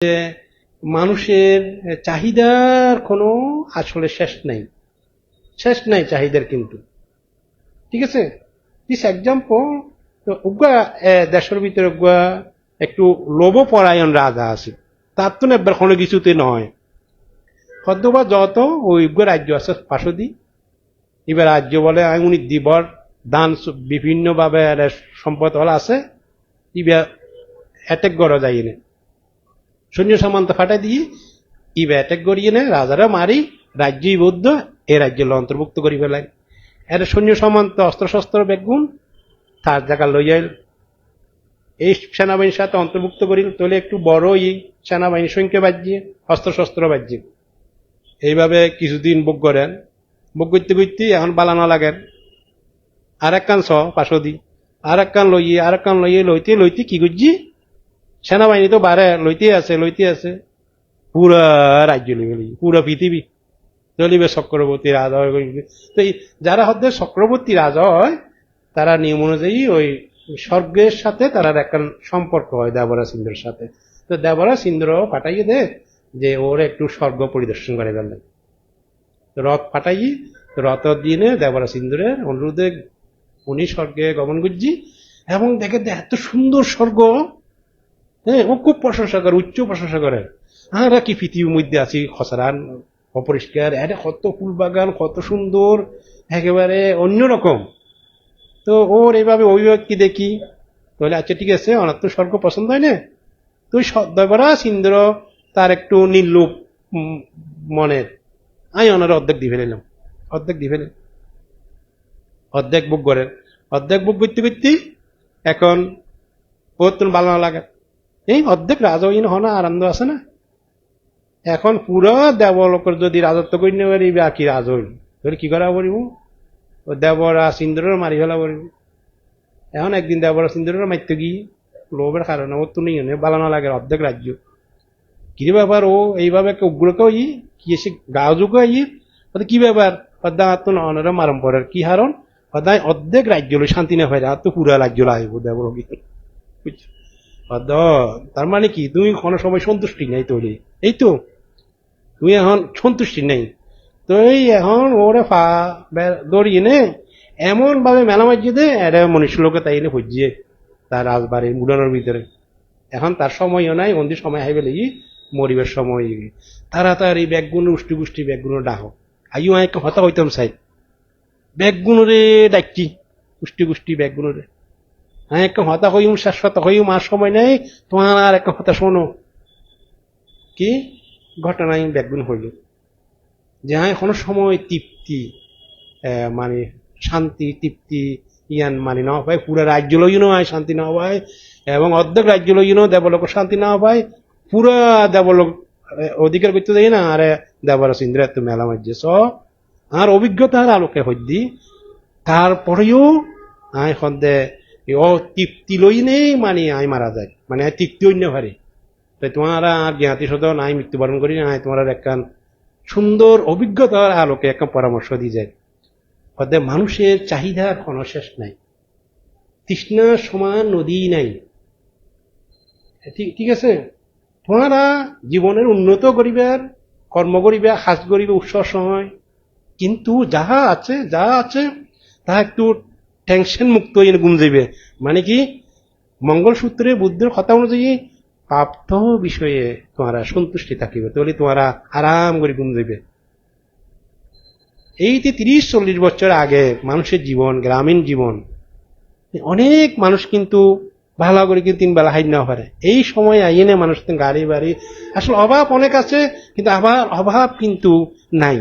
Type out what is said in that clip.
যে মানুষের চাহিদার কোনো আসলে শেষ নাই। শেষ নাই চাহিদার কিন্তু। ঠিক আছে? দিস এক্সাম্পল উগা দেশের ভিতরে উগা একটু লোভপরায়ণ রাজা আছে। তার তো নেবার কোনো কিছুতে নয়। হয়তোবা যত ওই উগ্র রাজ্য আছে, পাশদি, এবার রাজ্য বলে উনি দিবর, দান বিভিন্নভাবে সম্পদ হল আছে ইবা অ্যাটেক করা যায় না সৈন্য সামন্ত ফাটাই দিয়ে ইবা অ্যাটেক করিয়ে নে, রাজারা মারি, রাজ্যই বৌদ্ধ, এ রাজ্যে অন্তর্ভুক্ত করি ফেলায় এর সৈন্য সামন্ত অস্ত্রশস্ত্র বেগুন, তার জায়গা লইয়াইল এই সেনাবাহিনীর সাথে অন্তর্ভুক্ত করিল তাহলে একটু বড় ই সেনাবাহিনীর সংখ্যা বাজিয়ে, অস্ত্রশস্ত্র বাজিয়ে। এইভাবে কিছুদিন বুক করেন। বুক করতে করতে এখন বালানো লাগেন। আর এক কান ছ পাশদি। আর এক কান লইয়ে আর এক কান লইয়ে লইতে লইতে কি করছি? সেনাবাহিনী তো বাড়ে লইতে আছে লইতে আছে। পুরা রাজ্য লিবে পুরা পৃথিবী চলিবে চক্রবর্তী রাজা হয় তো যারা হচ্ছে চক্রবর্তী রাজা হয় তারা নিয়ম অনুযায়ী ওই স্বর্গের সাথে তারা একটা সম্পর্ক হয় দেবরা ইন্দ্রের সাথে। তো দেবরা ইন্দ্র পাঠাইয়ে দে যে ওর একটু স্বর্গ পরিদর্শন করে গেলেন রথ পাঠাই রথ দিনে দেবরা ইন্দ্রের অনুরোধে উনি স্বর্গে গমন করছি এবং দেখে এত সুন্দর স্বর্গ হ্যাঁ ও খুব প্রশংসা করে, উচ্চ প্রশংসা করে। আমরা কি পৃথিবীর মধ্যে আছি খসরান অপরিষ্কার এটা কত ফুল বাগান, কত সুন্দর, একেবারে অন্যরকম তো ওর এইভাবে অভিব্যক্তি দেখি? তাহলে আচ্ছা ঠিক আছে ওনার তো স্বর্গ পছন্দ হয় না। তুই দেবরাজ ইন্দ্র, তার একটু নির্লুপ মনের। আমি ওনার অর্ধেক দিয়ে ফেলিলাম অর্ধেক ফেলি অর্ধেক বুক করেন অর্ধেক বুক করতে করতে এখন ওর তো ভালো লাগে। এই অর্ধেক রাজহীন হনা আনন্দ আছে না? এখন পুরো দেবলোকের যদি রাজত্ব করি নেবে আর কি রাজ হইল তাহলে কি করা পড়িব? ও দেবরাজ ইন্দ্রের মারি ফেলা পড়িব। এখন একদিন দেবরাজ ইন্দ্রের মারতে গিয়ে লোভের কারণে ওর তো নিয়ে ভালো না লাগে অর্ধেক রাজ্য। কি ব্যাপার ও এইভাবে একটা উগ্রকে ই কি এসে যুগে ই কি ব্যাপার? অর্ধা তো অনরা মারম পড়ার কি হারণ? অর্ধায় অর্ধেক রাজ্য শান্তি না হয় আর তো পুরা রাজ্য লাগবে দেবরকি অর্ধ তার মানে কি? তুমি কোনো সময় সন্তুষ্টি নাই তোরে। এই তো, তুমি এখন সন্তুষ্টি নেই। তো এই এখন ওরে ফা দড়িয়ে নে। এমন ভাবে মেলা মাজিয়ে দে এটা মনুষ্য লোকে তাই এনে খুঁজিয়ে তার রাজবাড়ি উড়ানোর ভিতরে। এখন তার সময়ও নাই অন্দি সময় হাইবে লেগে, মরিবার সময় তাড়াতাড়ি ব্যাগগুলো উষ্টি গুষ্টি ব্যাগগুলো ডাকো আইও আই হতা হইতাম চাই ব্যাগগুলো রে ডাকছি, উষ্টি গুষ্টি ব্যাগগুলো রে হ্যাঁ একটা হতা হইম, শাশ্বত হইম, আর সময় নেই। তোমার আর একটা হতা শোনো। কি? ঘটনায় ব্যাগগুলো হইল। যে হ্যাঁ কোনো সময় তৃপ্তি মানে শান্তি, তৃপ্তি, ইয়ান মানে না পায় পুরো রাজ্য লইনও হয় শান্তি না পায় এবং অর্ধেক রাজ্য লইনও দেবলোক শান্তি না পায় পুরা দেবলোক অধিকার করতে দেয় না, আরে দেবরাজ ইন্দ্র, এত মেলা মাঝে স আর অভিজ্ঞতার আলোকে হদ্দি তারপরেও আয় সন্দে ও তৃপ্তি লই নেই মানে আই মারা যায়। মানে আয় তৃপ্তি অন্য ভারে তাই তোমার আর জ্ঞাতি শত নাই মৃত্যুবরণ করি নাই তোমার একখান সুন্দর অভিজ্ঞতার আলোকে একটা পরামর্শ দিয়ে যায়। অর্থাৎ মানুষের চাহিদার কোনো শেষ নাই। তৃষ্ণা সমান নদী নাই। ঠিক আছে? তোমারা জীবনের উন্নত করিবার, কর্ম করিবে সাজ করিবে উৎসব সময় কিন্তু যাহা আছে, যা আছে, তাহা একটু টেনশন মুক্ত হয়ে গুম যাইবে। মানে কি? মঙ্গলসূত্রে বুদ্ধের কথা অনুযায়ী প্রাপ্ত বিষয়ে তোমারা সন্তুষ্টি থাকিবে, তাহলে তোমারা আরাম করে গুম যাইবে। এই যে তিরিশ, চল্লিশ বছর আগে মানুষের জীবন, গ্রামীণ জীবন, অনেক মানুষ কিন্তু ভালো করে কিন্তু তিন বেলা হাইড না পারে। এই সময় আইনে মানুষ গাড়ি বাড়ি, আসলে অভাব অনেক আছে, কিন্তু আবার অভাব কিন্তু নাই।